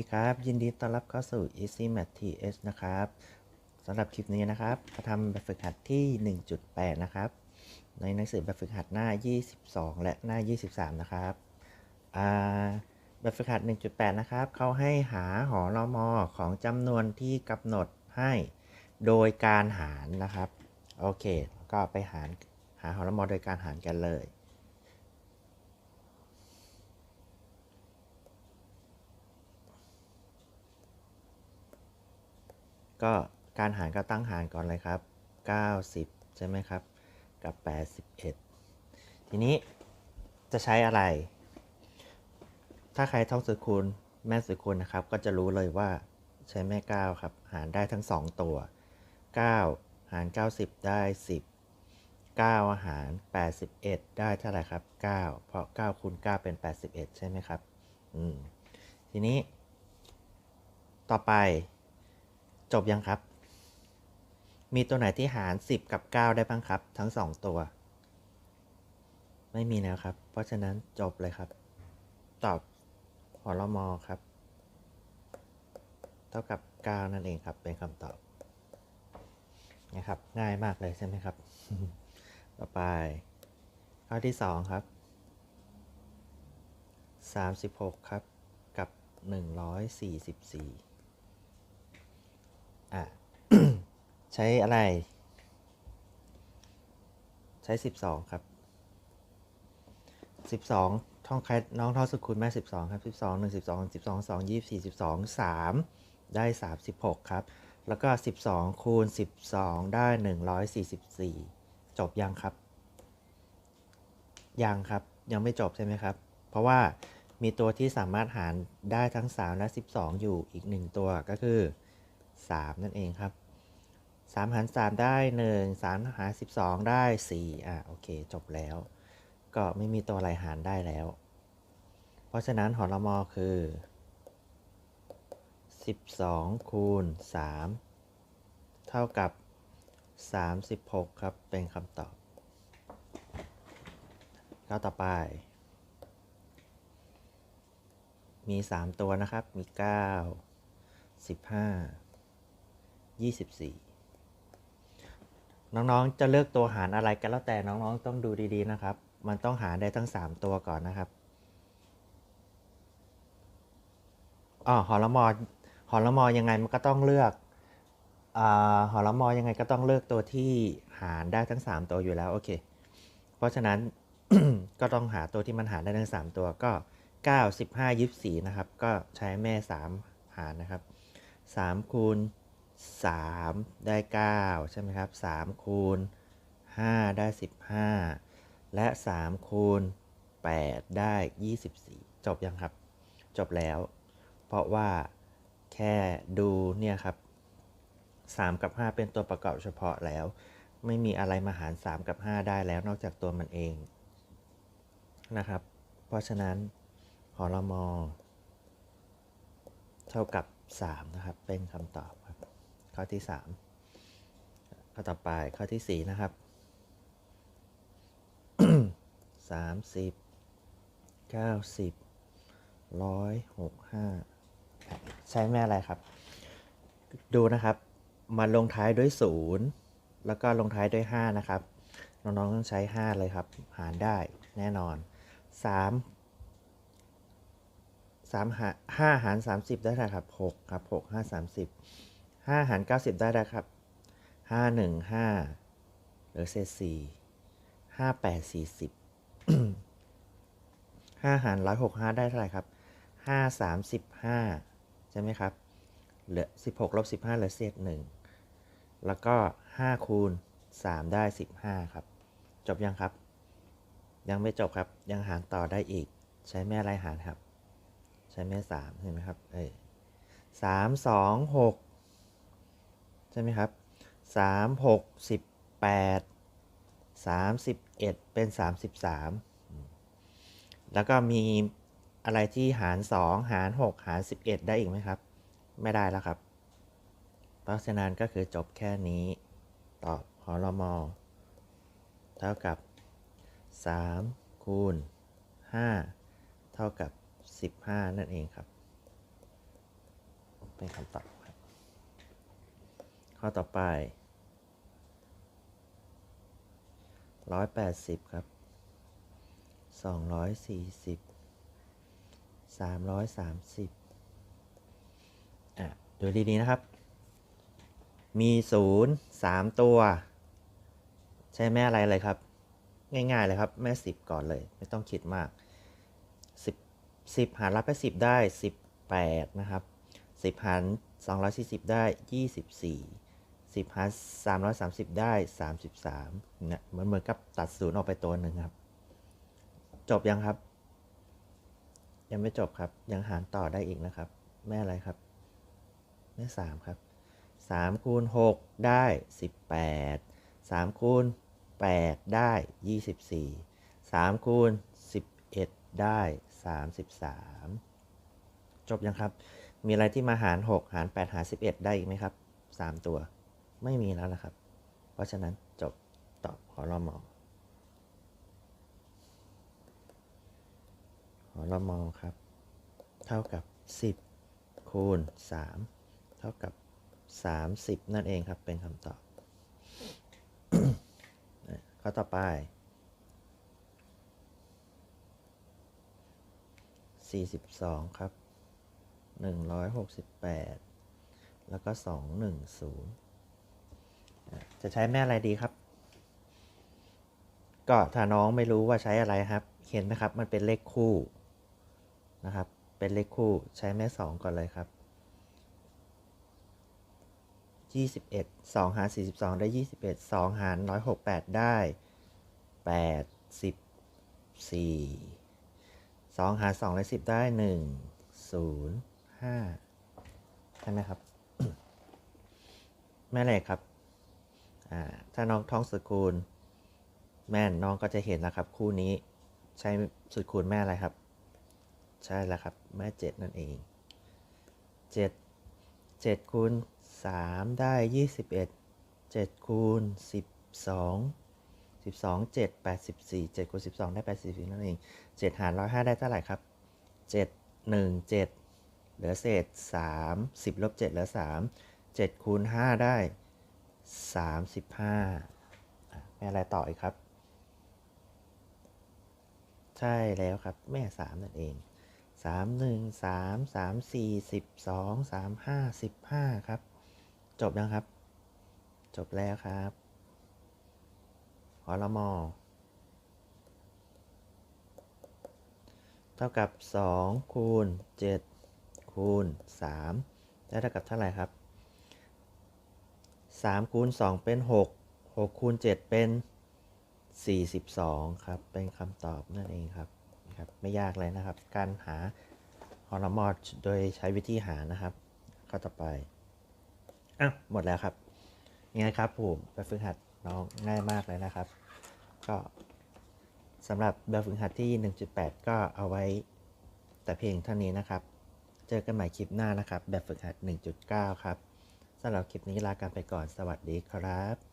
สวัสดีครับ ยินดีต้อนรับเข้าสู่ Easy Math TS นะครับสำหรับคลิปนี้นะครับมาทำแบบฝึกหัดที่ 1.8 นะครับ ในหนังสือแบบฝึกหัดหน้า 22 และหน้า 23 นะครับแบบฝึกหัด 1.8 นะครับเขาให้หาหอรมอของจำนวนที่กำหนดให้โดยการหารนะครับ โอเค ก็ไปหารหาหอรมอโดยการหารกันเลย ก็การหารก็ตั้งหารก่อนเลยครับ 90 ใช่ไหมครับ กับ 81 ทีนี้จะใช้อะไร ถ้าใครท่องสูตรคูณแม่สูตรคูณนะครับ ก็จะรู้เลยว่าใช้แม่ 9 ครับ หารได้ทั้ง 2 ตัว 9 หาร 90 ได้ 10 9 หาร 81 ได้เท่าไหร่ครับ 9 เพราะ 9คูณ9เป็น 81 ใช่ไหมครับ อืม ทีนี้ ต่อไป จบยังครับ มีตัวไหนที่หาร 10 กับ 9 ได้บ้างครับ ทั้ง 2 ตัว ไม่มีแล้วครับ เพราะฉะนั้นจบเลยครับ ตอบหอรมอครับ เท่ากับ 9 นั่นเองครับ เป็นคำตอบนะครับ ง่ายมากเลยใช่ไหมครับ ต่อไป ข้อที่ 2 ครับ 36 ครับ กับ 144 อะ ใช้อะไร ใช้สิบสองครับสิบสองท่องแคัน้องท่อสุคุณแม่สิบสองครับสิบสองหนึ่งสิบสองสิบสองสองยี่สี่สิบสองสามได้สามสิบหกครับ แล้วก็สิบสองคูณสิบสองได้หนึ่งร้อยสี่สิบสี่จบยังครับ ยังครับ ยังไม่จบใช่ไหมครับ เพราะว่ามีตัวที่สามารถหารได้ทั้ง 3 และ 12 อยู่อีก 1 ตัวก็คือ 3 นั่นเองครับ 3 หาร 3 ได้ 1 3 หาร 12 ได้ 4 อะ โอเค จบแล้ว ก็ไม่มีตัวอะไรหารได้แล้ว เพราะฉะนั้นหอรมอคือ 12 คูณ 3 เท่ากับ 36 ครับ เป็นคำตอบก็ต่อไปมี 3 ตัวนะครับ มี 9 15 24 น้องๆ จะเลือกตัวหารอะไรกันแล้วแต่น้องๆ ต้องดูดีๆนะครับ มันต้องหารได้ทั้ง 3 ตัวก่อนนะครับอ๋อหอละมอหอละมอยังไงมันก็ต้องเลือกอหอละมอยังไงก็ต้องเลือกตัวที่หารได้ทั้ง 3 ตัวอยู่แล้วโอเค เพราะฉะนั้นก็ต้องหาตัวที่มันหารได้ทั้ง 3 ตัวก็ 9 15 24 นะครับ ก็ใช้แม่ 3 หารนะครับ 3 คูณ 3 ได้ 9 ใช่ไหมครับ3คูณ 5 ได้ 15 และ 3 คูณ 8 ได้ 24 จบยังครับ จบแล้ว เพราะว่าแค่ดูเนี่ยครับ 3 กับ 5 เป็นตัวประกอบเฉพาะแล้ว ไม่มีอะไรมาหาร 3 กับ 5 ได้แล้วนอกจากตัวมันเองนะครับ เพราะฉะนั้นหอรมอเท่ากับ 3 นะครับ เป็นคำตอบครับ ข้อที่ 3 ข้อต่อไปข้อที่ 4 นะครับ 30 90 165 ใช้แม่อะไรครับ ดูนะครับมันลงท้ายด้วย 0 แล้วก็ลงท้ายด้วย 5 นะครับ น้องๆต้องใช้ 5 เลยครับ หารได้แน่นอน 3 3หาร5หาร 30 ได้เท่าไหร่ครับ 6 ครับ 6 5 30 5 หาร 90 ได้แล้วครับ 5 1 5เหลือเศษ4 5 8 40 5 หาร 165 ได้เท่าไหร่ครับ 5 35 ใช่ไหมครับ เหลือ 16ลบ15เหลือเศษ 1 แล้วก็ 5 คูณ 3 ได้ 15 ครับ จบยังครับ ยังไม่จบครับ ยังหารต่อได้อีก ใช้แม่อะไรหารครับ ใช้แม่ 3 เห็นไหมครับ เออสามสองหก ใช่ไหมครับสามหกสิบแปดสามสิบเอ็ดเป็นสามสิบสามแล้วก็มีอะไรที่หารสองหารหกหารสิบเอ็ดได้อีกไหมครับ ไม่ได้แล้วครับ เพราะฉะนั้นก็คือจบแค่นี้ ตอบหอรมอเท่ากับ3คูณ5เท่ากับ15นั่นเองครับ เป็นคำตอบ ข้อต่อไป 180 ครับ 240 330อะดูดีๆนะครับ มีศูนย์สามตัว ใช่แม่อะไรเลยครับ ง่ายๆเลยครับ แม่สิบก่อนเลย ไม่ต้องคิดมากสิบสิบหารรับไปสิบได้สิบแปดนะครับสิบหารสองร้อยสี่สิบได้ยี่ สิบหารสามร้อยสามสิบได้สามสิบสามเนี่ยเหมือนเหมือนกับตัดศูนย์ออกไปตัวหนึ่งครับ จบยังครับ ยังไม่จบครับ ยังหารต่อได้อีกนะครับ แม่อะไรครับ แม่สามครับสามคูณหกได้สิบแปดสามคูณแปดได้ยี่สิบสี่สามคูณสิบเอ็ดได้สามสิบสามจบยังครับ มีอะไรที่มาหารหกหารแปดหารสิบเอ็ดได้อีกไหมครับสามตัว ไม่มีแล้วนะครับ เพราะฉะนั้นจบตอบขอรอมอขอรอมอครับ เท่ากับ 10 คูณ 3 เท่ากับ 30 นั่นเองครับเป็นคำตอบ ข้อต่อไป 42 ครับ 168 แล้วก็ 210อะ จะใช้แม่อะไรดีครับ ก็ถ้าน้องไม่รู้ว่าใช้อะไรครับ เห็นไหมครับ มันเป็นเลขคู่นะครับ เป็นเลขคู่ใช้แม่2ก่อนเลยครับ21 2หาร42ได้21 2หาร168ได้84 2หาร210ได้1 0 5ใช่ไหมครับ แม่เลขครับ ถ้าน้องท้องสกุลแม่นน้องก็จะเห็นนะครับ คู่นี้ใช้สุดคูณแม่อะไรครับ ใช่แล้วครับ แม่เจ็ดนั่นเองเจ็ดเจ็ดคูณสามได้ยี่สิบเอ็ดเจ็ดคูณสิบสองสิบสองเจ็ดแปดสิบสี่เจ็ดคูณสิบสองได้แปดสิบสี่นั่นเองเจ็ดหารร้อยห้าได้เท่าไหร่ครับเจ็ดหนึ่งเจ็ดเหลือเศษสามสิบลบเจ็ดเหลือสามเจ็ดคูณห้าได้ สามสิบห้าแม่อะไรต่ออีกครับ ใช่แล้วครับแม่สามนั่นเองสามหนึ่งสามสามสี่สิบสองสามห้าสิบห้าครับ จบยังครับ จบแล้วครับขอละมอเท่ากับสองคูณเจ็ดคูณสามได้เท่ากับเท่าไหร่ครับ สามคูณสองเป็นหกหกคูณเจ็ดเป็น 42 ครับ เป็นคำตอบนั่นเองครับครับ ไม่ยากเลยนะครับ การหาฮอร์โมนโดยใช้วิธีหานะครับ ข้อต่อไปอะหมดแล้วครับยังไงครับผมแบบฝึกหัดน้องง่ายมากเลยนะครับ ก็สำหรับแบบฝึกหัดที่ 1.8 ก็เอาไว้แต่เพียงเท่านี้นะครับ เจอกันใหม่คลิปหน้านะครับ แบบฝึกหัด 1.9 ครับ สำหรับคลิปนี้ลากันไปก่อนสวัสดีครับ